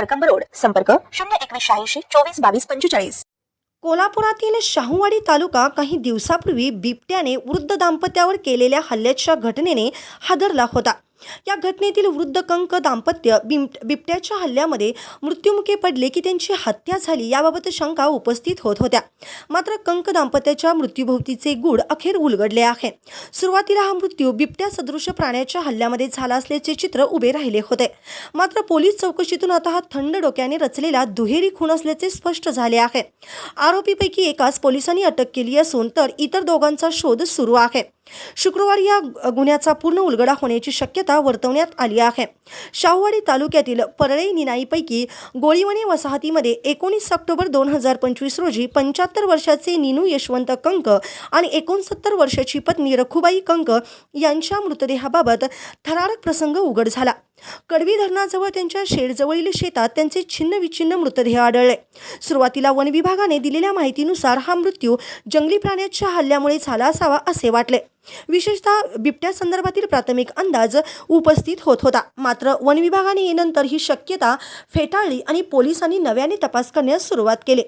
Karkamb road संपर्क शून्य एकवीस शहाऐंशी चोवीस बावीस पंचेचाळीस. कोल्हापुरातील शाहूवाडी तालुका काही दिवसापूर्वी बिबट्याने वृद्ध दाम्पत्यावर केलेल्या हल्ल्याच्या घटनेने हादरला होता. या घटनेतील वृद्ध कंक दाम्पत्य बिम- बिबट्याच्या हल्ल्यामध्ये मृत्युमुखी पडले की त्यांची हत्या झाली याबाबत शंका उपस्थित होत होत्या. मात्र कंक दाम्पत्याच्या मृत्यूभोवतीचे गूढ अखेर उलगडले आहे. सुरुवातीला हा मृत्यू बिबट्या सदृश प्राण्याच्या हल्ल्यामध्ये झाला असल्याचे चित्र उभे राहिले होते. मात्र पोलीस चौकशीतून आता हा थंड डोक्याने रचलेला दुहेरी खून असल्याचे स्पष्ट झाले आहे. आरोपीपैकी एकास पोलिसांनी अटक केली असून तर इतर दोघांचा शोध सुरू आहे. शुक्रवारी या गुन्ह्याचा पूर्ण उलगडा होण्याची शक्यता वर्तवण्यात आली आहे. शाहूवाडी तालुक्यातील परळे निनाईपैकी गोळीवणे वसाहतीमध्ये एकोणीस ऑक्टोबर दोन हजार पंचवीस रोजी पंच्याहत्तर वर्षाचे निनू यशवंत कंक आणि एकोणसत्तर वर्षाची पत्नी रखुबाई कंक यांच्या मृतदेहाबाबत थरारक प्रसंग उघड झाला. कडवी धरणाजवळ त्यांच्या शेडजवळील शेतात त्यांचे छिन्नविच्छिन्न मृतदेह आढळले. सुरुवातीला वन विभागाने दिलेल्या माहितीनुसार हा मृत्यू जंगली प्राण्याच्या हल्ल्यामुळे झाला असावा असे वाटले. विशेषतः बिबट्या संदर्भातील प्राथमिक अंदाज उपस्थित होत होता. मात्र वन विभागाने नंतर ही शक्यता फेटाळली आणि पोलिसांनी नव्याने तपास करण्यास सुरुवात केली.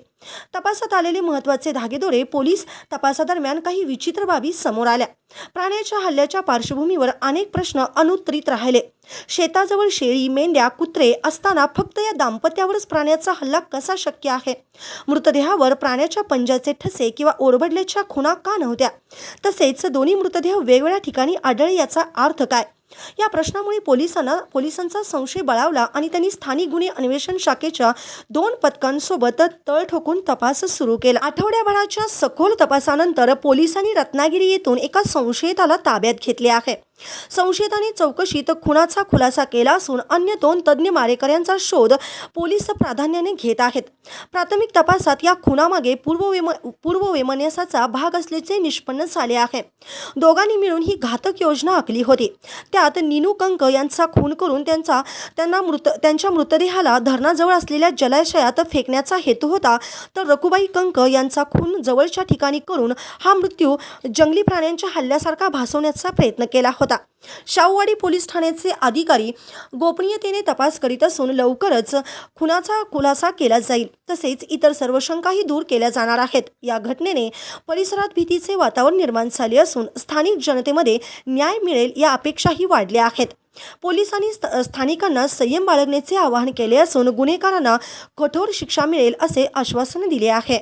तपासात आलेले महत्त्वाचे धागेदोरे पोलीस तपासादरम्यान काही विचित्र बाबी समोर आल्या. प्राण्याच्या हल्ल्याच्या पार्श्वभूमीवर अनेक प्रश्न अनुत्तरित राहिले. शेताजवळ शेळी मेंढ्या कुत्रे असताना फक्त या दाम्पत्यावरच प्राण्याचा हल्ला कसा शक्य आहे? मृतदेहावर प्राण्याच्या पंजाचे ठसे किंवा ओरबडल्याच्या खुणा का नव्हत्या? तसेच दोन्ही मृतदेह वेगवेगळ्या ठिकाणी आढळले याचा अर्थ काय? या प्रश्नामुळे पोलिसांना पोलिसांचा संशय बळावला आणि त्यांनी स्थानिक गुन्हे अन्वेषण शाखेच्या दोन पथकांसोबत तळ ठोकून तपास सुरू केला. आठवड्याभराच्या सखोल तपासानंतर पोलिसांनी रत्नागिरी येथून एका संशयिताला ताब्यात घेतले आहे. संशयिताने चौकशीत खुनाचा खुलासा केला असून अन्य दोन तज्ज्ञ मारेकऱ्यांचा शोध पोलीस प्राधान्याने घेत आहेत. प्राथमिक तपासात या खुनामागे पूर्वविम पूर्ववैमनस्याचा भाग असल्याचे निष्पन्न झाले आहे. दोघांनी मिळून ही घातक योजना आखली होती. त्यात निनू कंक यांचा खून करून त्यांचा त्यांना मृत त्यांच्या मृतदेहाला धरणाजवळ असलेल्या जलाशयात फेकण्याचा हेतू होता. तर रकुबाई कंक यांचा खून जवळच्या ठिकाणी करून हा मृत्यू जंगली प्राण्यांच्या हल्ल्यासारखा भासवण्याचा प्रयत्न केला होता. शाहूवाडी पोलीस ठाण्याचे अधिकारी गोपनीयतेने तपास करीत असून लवकरच खुनाचा खुलासा केला जाईल. तसेच इतर सर्व शंकाही दूर केल्या जाणार आहेत. या घटनेने परिसरात भीतीचे वातावरण निर्माण झाले असून स्थानिक जनतेमध्ये न्याय मिळेल या अपेक्षाही वाढले आहेत. पोलिसांनी स्थानिकांना संयम बाळगण्याचे आवाहन केले असून गुन्हेगारांना कठोर शिक्षा मिळेल असे आश्वासन दिले आहे.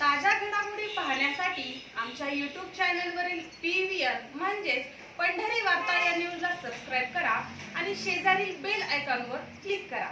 ताज्या घडामोडी पाहण्यासाठी आमच्या यूट्यूब चॅनलवरील पी व्ही म्हणजेच पंढरी वार्ता या न्यूजला सबस्क्राईब करा आणि शेजारील बेल आयकॉनवर क्लिक करा.